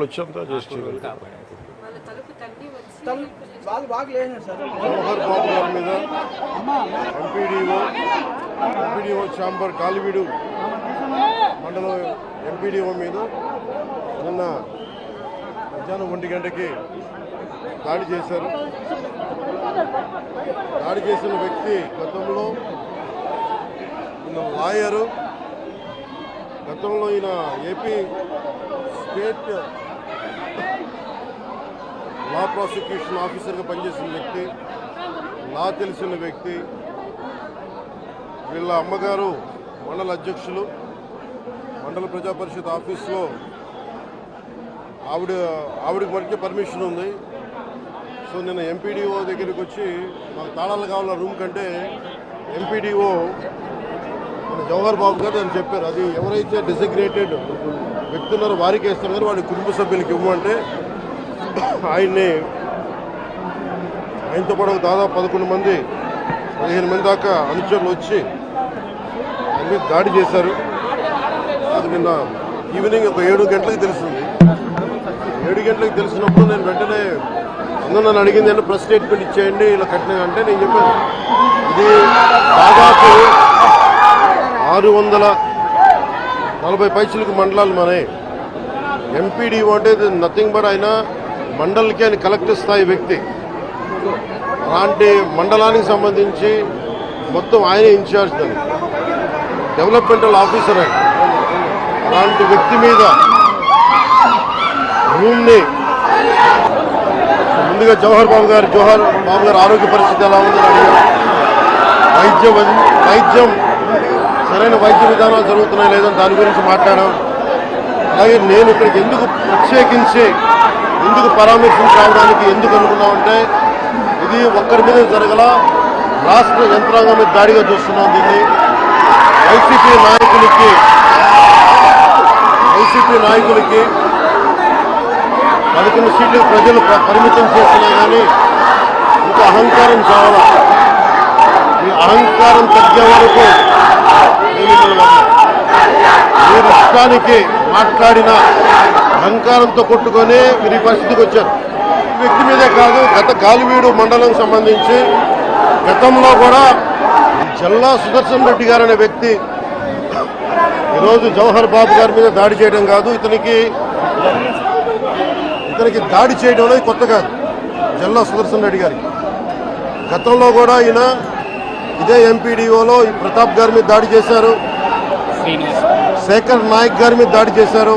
వచ్చేంత జస్ట్ వాళ్ళ తలుపు తన్ని వచ్చి వాళ్ళు బాగా లేచినారు సార్ జవహర్ బాబు గారి మీద ఎంపీడీఓ ఎంపీడీఓ ఛాంబర్ కాలివీడు మండలం ఎంపీడీఓ మీద నిన్న మధ్యాహ్నం ఒంటి గంటకి దాడి చేశారు. దాడి చేసిన వ్యక్తి గతంలో లాయరు గతంలో ఈయన ఏపీ స్టేట్ లా ప్రాసిక్యూషన్ ఆఫీసర్గా పనిచేసిన వ్యక్తి నా తెలిసిన వ్యక్తి వీళ్ళ అమ్మగారు మండల అధ్యక్షులు మండల ప్రజా పరిషత్ ఆఫీస్లో ఆవిడ ఆవిడకి మటుకే పర్మిషన్ ఉంది. సో నిన్న ఎంపీడీఓ దగ్గరికి వచ్చి మాకు తాళాలు కావాల రూమ్ కంటే? ఎంపీడీఓ మన జవహర్ బాబు గారు అని చెప్పారు. అది ఎవరైతే డిసిగ్రేటెడ్ వ్యక్తున్నారు వారికి వేస్తారు వాడి కుటుంబ సభ్యులకి ఇవ్వమంటే ఆయన్ని ఆయనతో పాటు దాదాపు పదకొండు మంది పదిహేను మంది దాకా అనుచరులు వచ్చి ఆయన మీద దాడి చేశారు. అది నిన్న ఈవినింగ్ ఒక ఏడు గంటలకు తెలిసింది ఏడు గంటలకు తెలిసినప్పుడు నేను వెంటనే అందరూ నన్ను అడిగింది అంటే ప్రెస్ స్టేట్మెంట్ ఇచ్చేయండి ఇలా కట్టిన అంటే నేను చెప్పాను. ఇది దాదాపు ఆరు వందల నలభై పైసలకు మండలాలు మనే ఎంపీడీ అంటే నథింగ్ బట్ అయినా మండలికి అని కలెక్టర్ స్థాయి వ్యక్తి అలాంటి మండలానికి సంబంధించి మొత్తం ఆయనే ఇన్ఛార్జ్ దాన్ని. డెవలప్మెంటల్ ఆఫీసర్ ఆయన. అలాంటి వ్యక్తి మీద రూమ్ని ముందుగా జవహర్ బాబు గారు జవహర్ బాబు గారి ఆరోగ్య పరిస్థితి ఎలా ఉందని వైద్యం వైద్యం సరైన వైద్య విధానాలు జరుగుతున్నాయి లేదని దాని గురించి మాట్లాడాం. అలాగే నేను ఇక్కడికి ఎందుకు ప్రత్యేకించి ఎందుకు పరామర్శించి రావడానికి ఎందుకు అనుకున్నామంటే ఇది ఒక్కరి మీద జరగల రాష్ట్ర యంత్రాంగం మీద దాడిగా చూస్తున్నాం దీన్ని. వైసీపీ నాయకులకి వైసీపీ నాయకులకి పదకొండు సీట్లు ప్రజలు పరిమితం చేసినా కానీ ఇంకా అహంకారం చావాలా ఈ అహంకారం తగ్గే వరకు మీరు ఇష్టానికి మాట్లాడిన అహంకారంతో కొట్టుకొని మీరు ఈ పరిస్థితికి వచ్చారు. వ్యక్తి మీదే కాదు గత గాలివీడు మండలం సంబంధించి గతంలో కూడా జల్లా సుదర్శన్ రెడ్డి గారు అనే వ్యక్తి ఈరోజు జవహర్ బాబు గారి మీద దాడి చేయడం కాదు ఇతనికి ఇతనికి దాడి చేయడం అనేది కొత్త కాదు జల్లా సుదర్శన్ రెడ్డి గారికి. గతంలో కూడా ఈయన ఇదే ఎంపీడీఓలో ఈ ప్రతాప్ గారి మీద దాడి చేశారు శేఖర్ నాయక్ గారి మీద దాడి చేశారు.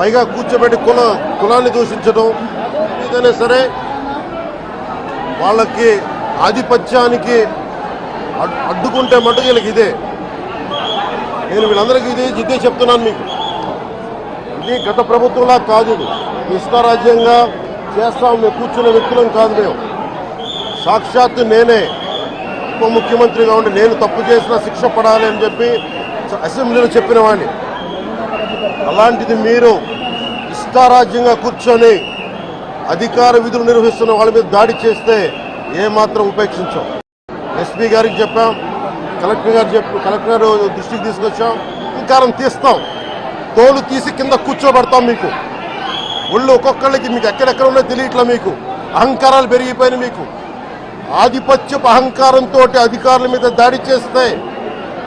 పైగా కూర్చోబెట్టి కుల కులాన్ని దూషించడం ఏదైనా సరే వాళ్ళకి ఆధిపత్యానికి అడ్డుకుంటే మటుకు వీళ్ళకి ఇదే. నేను వీళ్ళందరికీ ఇదే ఇదే చెప్తున్నాను మీకు. ఇది గత ప్రభుత్వంలా కాదు ఇది. చేస్తాం మేము కూర్చున్న వ్యక్తులం కాదు మేము. సాక్షాత్తు నేనే ఉప ముఖ్యమంత్రిగా ఉండి నేను తప్పు చేసిన శిక్ష పడాలి అని చెప్పి అసెంబ్లీలో చెప్పిన వాడిని. అలాంటిది మీరు ఇష్టారాజ్యంగా కూర్చొని అధికార విధులు నిర్వహిస్తున్న వాళ్ళ మీద దాడి చేస్తే ఏమాత్రం ఉపేక్షించాం. ఎస్పీ గారికి చెప్పాం కలెక్టర్ గారు చెప్పు కలెక్టర్ గారు దృష్టికి తీసుకొచ్చాం ఇంకారం తీస్తాం. తోలు తీసి కింద కూర్చోబెడతాం మీకు. ఒళ్ళు ఒక్కొక్కళ్ళకి మీకు ఎక్కడెక్కడ ఉన్నో తెలియట్లా మీకు. అహంకారాలు పెరిగిపోయినాయి మీకు. ఆధిపత్యపు అహంకారంతో అధికారుల మీద దాడి చేస్తే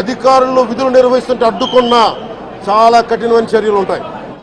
అధికారులు విధులు నిర్వహిస్తుంటే అడ్డుకున్నా చాలా కఠినమైన చర్యలు ఉంటాయి.